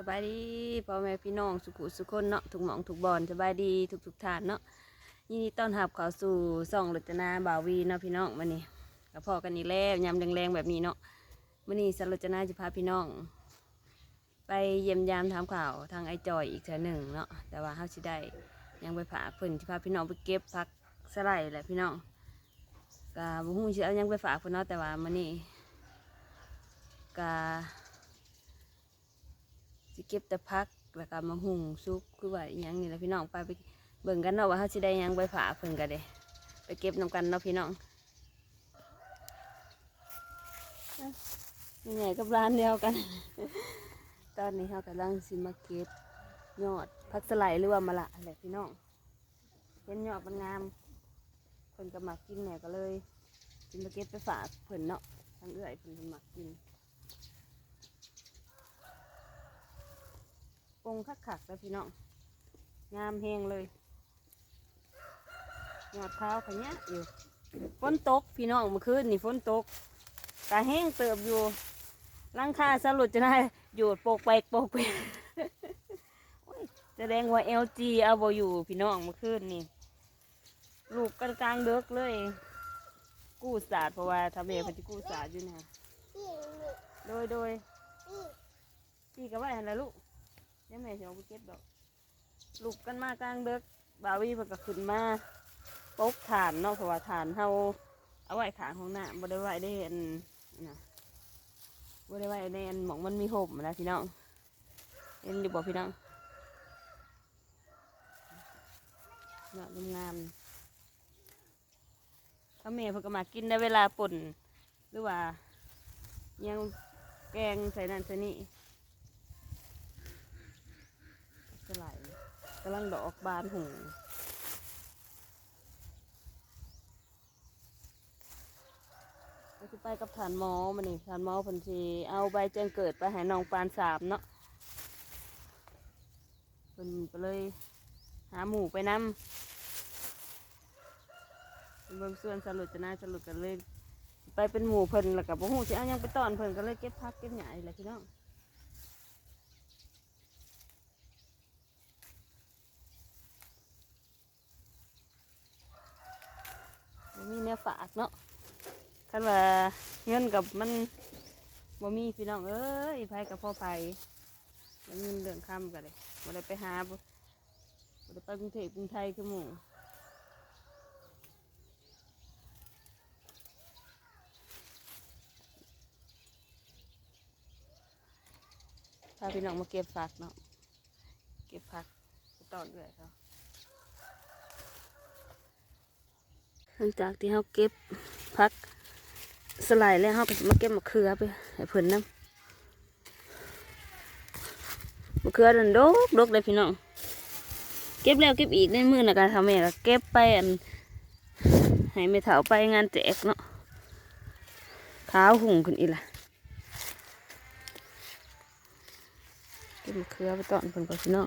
สบายดีพ่อแม่พี่น้องสุขุสุคนเนาะทุกหมองทุกบอนสบายดีทุกทุกๆทานเนาะยินดีต้อนรับเข้าสู่ส่องรจนาบาวีเนาะพี่น้องวันนี้กับพ่อกันอีกแล้วยำแรงๆแบบนี้เนาะวันนี้สรจนาจะพาพี่น้อง ไปเยี่ยมยามถามข่าวทางไอจอยอีกเทื่อหนึ่งเนาะแต่ว่าเฮาสิได้ยังไปผากเพิ่นที่พาพี่น้องไปเก็บพักสไลด์แหละพี่น้องกะบุ้งสิเอายังไปฝากเพิ่นเนาะแต่ว่ามื้อนี้กะ สิเก็บแต่พักแล้วก็มาหุงซุปคือว่าอหยังนี่แหละพี่น้องไปไปเบิ่งกันเนาะว่าเขาสิได้ยังไปฝาเพิ่นกันเด้ไปเก็บนำกันเนาะพี่น้องนี่ไงกับร้านเดียวกัน ตอนนี้เขากำลังสิมาเก็บยอดพักสไลด์หรือว่ามะละแหละพี่น้องเห็นยอดมันงามเพิ่นก็มักกินแหน่ก็เลยสิมาเก็บไปฝากเพิ่นเนาะทางเอื้อยเพิ่นมักกิน ปงคักๆแล้วพี่น้องงามแหงเลยหยอดเท้าขยี้อยู่ฝนตกพี่น้องเมื่อคืนนี่ฝนตกตาแห้งเติบอยู่ลังคาสลุดจะได้หยุดโปกไปโปกไปโอ้ยแสดงว่า LG เอาบอยู่พี่น้องเมื่อคืนนี่ลูกกันกลางเดึกเลย กู้ศาสตร์เพราะว่าทำเองเขาจะกู้ศาสตร์อยู่นี่ยโดยโดยพี่ก็ว่าอะไรลูก เดี๋ยวแม่จะเอาไปเก็บดอกลูกกันมากลางเด็กบาวีเพิ่นก็ขึ้นมาปกฐานเนาะเพราะว่าฐานเฮาเอาไว้ขางของหน้าบ่ได้ไว้ได้อันนะบ่ได้ไว้ในอันหมองมันมีห่มนะพี่น้องเห็นอยู่บ่พี่น้องเนาะงามๆถ้าแม่เพิ่นก็มากินได้เวลาป่นหรือว่ายังแกงใส่นั่นใส่นี่ สลายกำลังดอกบานหูเราจะไปกับฐานหมอมานี่ฐานหมอพันธีเอาใบแจ้งเกิดไปให้น้องปานสามเนาะเพิ่นก็เลยหาหมูไปนำเบิ่งส่วนสรุปจะน่าสรุปกันเลย ไปเป็นหมูเพิ่นแล้วกับบ่ฮู้สิเอายังไปตอนเพิ่นก็เลยเก็บพักเก็บหญ้าอีกแหละพี่น้อง บ่มีแนวฝากเนาะคันว่าเงินกับมันบ่มีพี่น้องเอ้ยไผกับพ่อไผแล้วเงินเรื่องคำกันเลยบ่ได้ไปหาบ่บ่ได้ไปกรุงเทพกรุงไทยคือหมู่พาพี่น้องมาเก็บฝากเนาะ เก็บผักตอนด้วยเขา หลังจากที่เขาเก็บพักสไลด์แล้วเขาก็สิมาเก็บมะเขือไปให้เพิ่นน้ำมะเขือดันดกดกเลยพี่น้องเก็บแล้วเก็บอีกในมือนะการทำแม่ก็เก็บไปอันให้ไม่เถาไปงานแจกเนาะเท้าหุ่งขึ้นอีกละเก็บมะเขือไปตอนเพิ่นก่อนพี่น้อง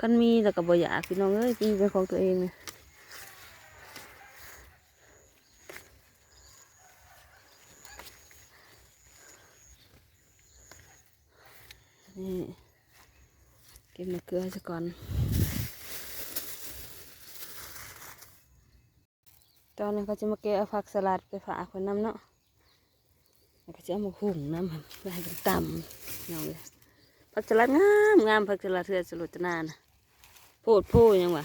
กันมีแล้วก็บ่อยากพี่น้องเอ้ยกินเป็นของตัวเองนะนี่เก็บมะเขือซะก่อนตอนนี้เขาจะมาเก็บผักสลัดไปฝากคนน้ำเนาะแล้วก็จะเอามาหุงน้ำมันไปให้มันต่ำน้องเลยผักสลัดงามงามผักสลัดเทือสลุดนานโพ ดพดยังวะ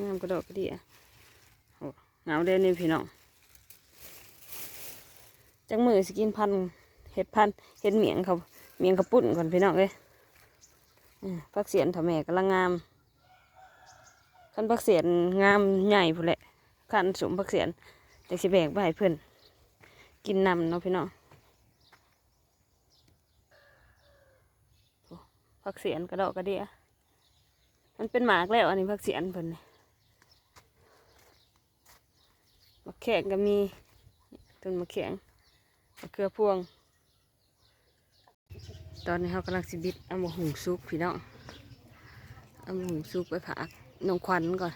งามกระดอกกระเดียโอ้งามเด่นนี่พี่น้อง จังมือสกินพันเห็ดพันเห็ดเหมียงเขาเมียงกระปุ่นก่อนพี่น้องเลยพักเสียนถาแม่กำลังงามขันผักเสียนงามใหญ่พูนแหละขันสมผักเสียนจะสิแบกไปให้เพื่อนกินนำเนาะพี่น้องโอ้ ผักเสียนกระดอกกระเดียมันเป็นหมากแล้วอันนี้ผักเสียนเพิ่นนี่มะแขงก็มีต้นมะแขงมะเขือพวง ตอนนี้เขากำลังสิบิดเอามาหุงซุปพี่น้องเอาหมูสุกไปผากน้องควันก่อน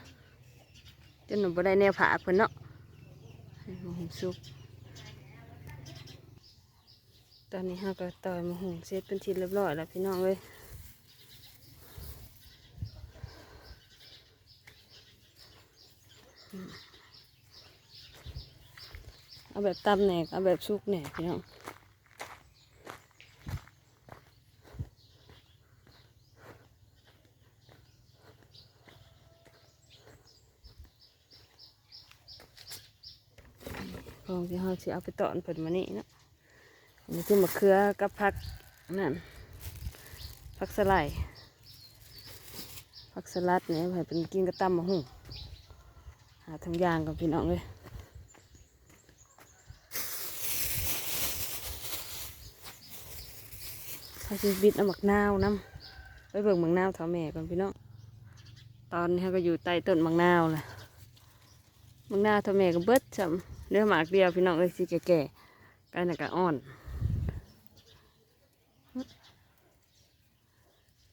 จนหนูบ่ได้แนวผากเพิ่นเนาะให้หมูสุกตอนนี้เราก็ต่อยมาหุงเสร็จเป็นทีเรียบร้อยแล้วพี่น้องเลย เอาแบบตำแหนกเอาแบบชุกแหนกพี่น้องของที่เราสิเอาไปตอนเพิ่นมานี่นะอันนี้คือมะเขือกับผักนั่นผักสไลด์ผักสลัดเนี่ยให้เป็นกินกับตำมะฮุ่งหาทางยางกับพี่น้องเลย เขาจะบิดเอาหมักนาวน้ำไปเบิ่งหมักนาวเท่าแม่ก่อนพี่น้องตอนนี้ก็อยู่ใต้ต้นหมักนาวเลยหมักนาวเท่าแม่ก็เบิดจำเนื้อหมากเดียวพี่น้องเลยสิแก่ๆกันนะก็อ่อน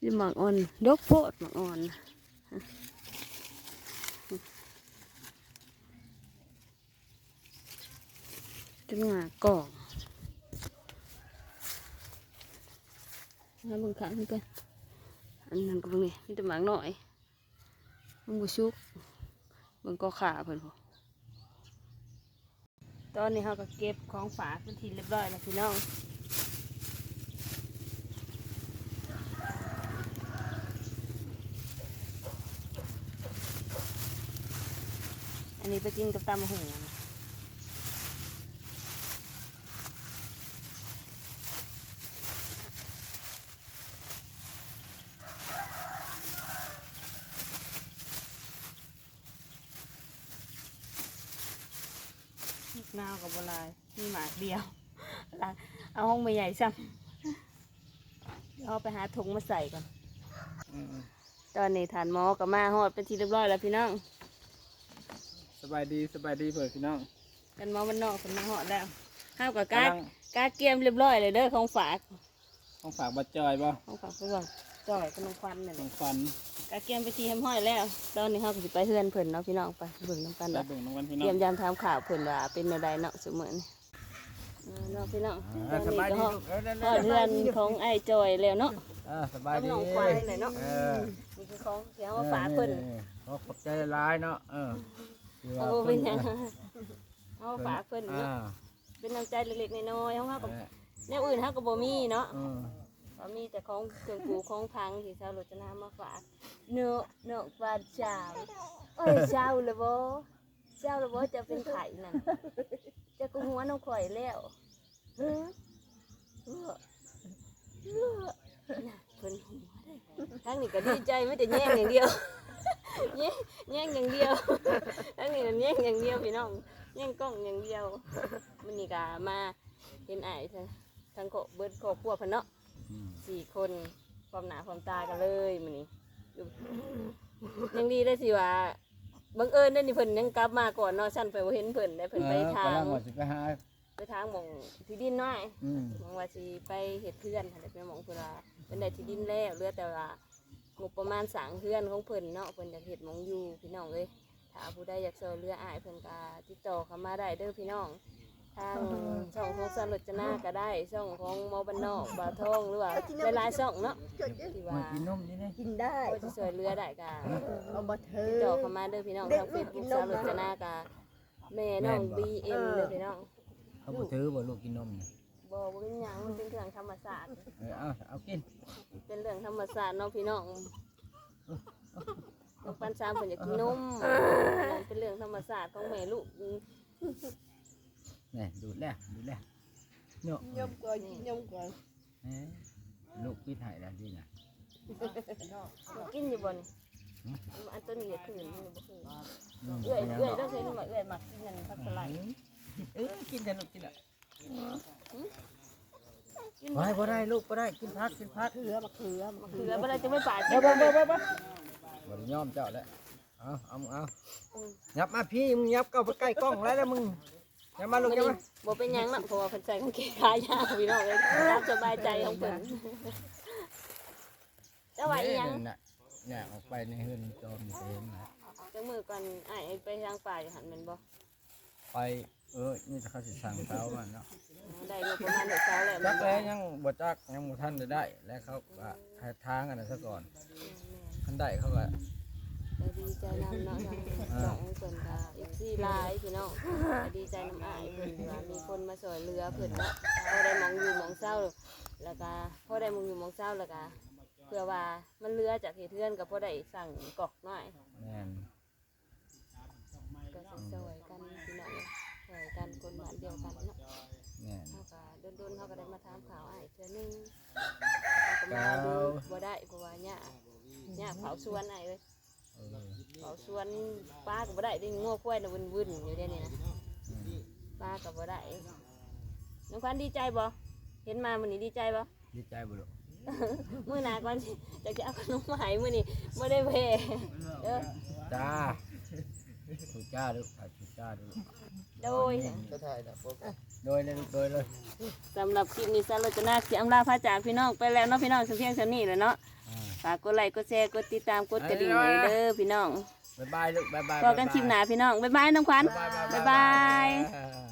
ยี่หมากอ่อนดกโพดหมากอ่อนจนหมากกอก แล้วบางครั้งนี่กันอันนั้นก็เบางนี่มีแต่หมากหน่อยมันบุชุกเบางก็ขาเพิ่นพอตอนนี้เขาก็เก็บของฝากเป็นทีเรียบร้อยแล้วพี่น้องอันนี้ไปกินกับตำมหุ่ นาวกับบัวลายมีหมากเดียวเอาห้องไม่ใหญ่ซ้ำเอาไปหาถุงมาใส่ก่อนตอนนี้ฐานหมอกับมาฮอดเป็นที่เรียบร้อยแล้วพี่น้องสบายดีสบายดีเพื่อนพี่น้องกันหมอมันนอกเป็นมาฮอดแล้วห้าวกับกากำลังกาเกมเรียบร้อยเลยเด้อของฝากต้องฝากบัตรจอยบ่ของฝากเพื่อนจ่อยกับน้องควันนี่นต้แหอละงฟัน กาเกมไปทีแฮมห้อยแล้วตอนนี้เขาก็สิไปเฮือนเพิ่นเนาะพี่น้องไปเบิ่งน้ำกันไปเนาะเบิ่งน้องวันพี่น้อเยี่ยงมยามทำข่าวเพิ่นว่าเป็นอะไรเนาะเสมอนี่อ่าเนาะพี่น้องตอนนี้ก็ฮอดฮอดเฮือนของไอ้จอยแล้วเนาะอ่าสบายกับดีน้องควันเลยเนาะเออนี่คือของที่เอามาฝากเพิ่นขอขอบใจร้ายๆเนาะเออที่ว่าเอาบ่เป็นหยังเอามาฝากเพิ่นอ่าเนาะเป็นน้ำใจเล็กๆน้อยๆของเฮากับเออแนวอื่นเฮาก็บ่มีเนาะ เออ ก็มีแต่ของเครื่องปลูกของพังที่ชาวโรจนามาฝากเนื้อเนื้อปลาเช้าเอ้ยเช้าเลยบ่เช้าเลยบ่จะเป็นไข่นั่นจะกูหัวน้องข่อยแล้วเฮ้อเฮ้อเฮ้อน่ะเพิ่นหัวได้ทั้งนี้ก็ดีใจไม่แต่แย่งอย่างเดียวแย่งแย่งอย่างเดียวทั้งนี้ก็แย่งอย่างเดียวพี่น้องแย่งกล้องอย่างเดียวมันนี่ก็มาเห็นไอ้ายทั้งทั้งครอบเบิดครอบครัวเพิ่นเนาะ สี่คนความหนาความตากันเลยมันนี่อยู่ยังดีได้สิว่าบังเอิญได้นี่เพิ่นยังกลับมาก่อนเนาะฉันไปบ่เห็นเพิ่นได้เพิ่นไปทาง กำลังว่าสิไปหาไปทางหมองที่ดินน้อยอืมหมองว่าสิไปเฮ็ดเพื่อนหั่นแหละเป็นหมองเพิ่นว่าเป็นได้ที่ดินแล้วเหลือแต่ว่างบประมาณสร้างเพื่อนของเพิ่นเนาะเพิ่นอยากเฮ็ดหมองอยู่พี่น้องเอ้ยถ้าผู้ใดอยากช่วยเหลืออ้ายเพิ่นก็ติดต่อเข้ามาได้เด้อพี่น้องทางช่องของ สารจนาก็ได้ช่องของหมอบันนอกบาวทองหรือว่าหลายๆช่องเนาะที่มาว่ากินนมนี่นี่กินได้ก็จะช่วยเหลือได้ก็เอามาเธติอดต่อเข้ามาเด้อพี่น้องทางเฟซบุ๊กสารจนาก็แม่น้องบีเอ็มเด้อพี่น้องเขาบ่ถือบ่ลูกกินนมนี่บ่บ่เป็นหยังมันเป็นเรื่องธรรมศาสตร์เออเอาเอากินเป็นเรื่องธรรมศาสตร์เนาะพี่น้องลูกปันสามเพิ่นอยากกินนมนั่นเป็นเรื่องธรรมศาสตร์ของแม่ลูกนี่ดูดแล้วดูดแล้ว เนาะยมก่อนยมก่อนเอ้ยลูกพี่ถ่ายแล้วดีนะกินอยู่บ่นี่หืมอันตัวนี้อยากคืนมันบ่คืนอืมเอื้อยเอื้อยต้องใช้มาเอื้อยหมักกินนั่นผักสลัดเออกินแต่ลูกกินอะกินบ่ได้บ่ได้ลูกบ่ได้กินพักกินพักเขือมะเขือมะเขือบ่ได้จะไม่ป่าดบ่บ่บ่บ่บ่บ่ได้ยอมเจ้าแล้วเอาเอามึงเอายับมาพี่มึงยับเข้าไปใกล้กล้องแล้วแล้วมึง ยับมาลูกยับมาบ่เป็นหยังเนาะเพราะว่าเพิ่นใส่กางเกงขายาวพี่น้องเอ้ยตามสบายใจของเพิ่นเจ้าว่าอีหยังน่ะเนี่ยออกไปในเฮือนจอมเต็มนะจังมือก่อนอ้ายไปทางป่าอยู่หันแม่นบ่ไปเออนี่เขาสิสั่งเช้ามันเนาะได้งบประมาณเดือนเช้าแล้วจักแล้วยังบ่จักยังบ่ทันได้ได้ แล้วเขาก็ให้ทางกันนะซะก่อนคันได้เขาก็ก็ดีใจนำเนาะทางสองเพิ่นก็ อีกสี่ลายพี่น้องก็ดีใจน้ำอ้ายเพิ่นที่ว่ามีคนมาช่วยเหลือเพิ่นเนาะพอได้หมองอยู่หมองเศร้า แล้วก็พอได้หมองอยู่หมองเศร้าแล้วก็เพื่อว่ามันเหลือจากเหตุเทือนก็พอได้สั่งกอกน้อย แม่นก็สิช่วยกันพี่น้องช่วยกันคนบ้านเดียวกันเนาะแม่นเขาก็โดนๆเขาก็ได้มาถามข่าวอ้ายเทื่อนึงเขาก็มาดูบ่ได้เพราะว่าเนี่ยเนี่ยเผาสวนอ้ายเอ้ย เออเผาสวนป้าก็บ่ได้ได้งัวควายน่ะวุ่นๆอยู่เดี๋ยวนี้นะอืมป้าก็บ่ได้น้องควันดีใจบ่เห็นมามื้อนี้ดีใจบ่ดีใจบ่ลูกมื้อหน้าก่อนสิจะจะเอาขนมมาให้มื้อนี้บ่ได้แพ้เด้อจ้าถูกจ้าลูกถูกจ้าลูกโดยก็ถ่ายนะพวกโดยเลยลูกโดยเลยสำหรับคลิปนี้สารจนาเสียงลาพระจากพี่น้องไปแล้วเนาะพี่น้องเพียงเท่านี้แหละเนาะอ่า ฝากกดไลค์กดแชร์กดติดตามกดกระดิ่งเลยเด้อพี่น้องบ๊ายบายลูกบ๊ายบายพอกันคลิปหน้าพี่น้องบ๊ายบายน้องขวัญบ๊ายบายบ๊ายบายอ่า